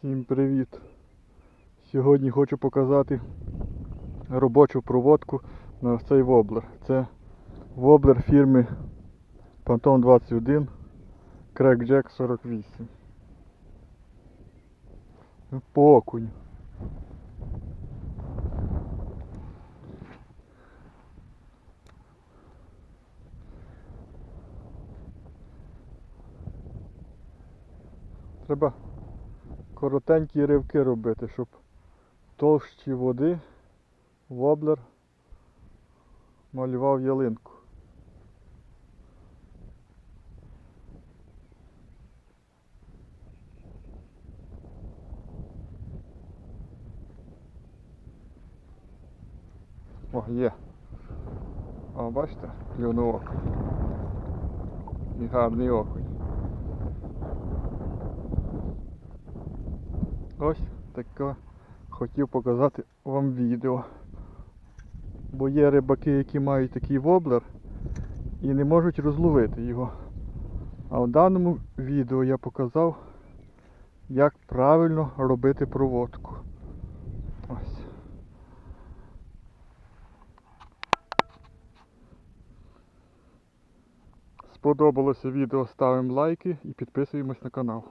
Всім привіт! Сьогодні хочу показати робочу проводку на цей воблер. Це воблер фірми Phantom 21 Crackjack 48. Ну, По окуню. Треба коротенькі ривки робити, щоб товщі води воблер малював ялинку. О, є. О, бачите, клюнув окунь. І гарний окунь. Ось таке хотів показати вам відео. Бо є рибаки, які мають такий воблер і не можуть розловити його. А в даному відео я показав, як правильно робити проводку. Ось. Сподобалося відео, ставимо лайки і підписуємось на канал.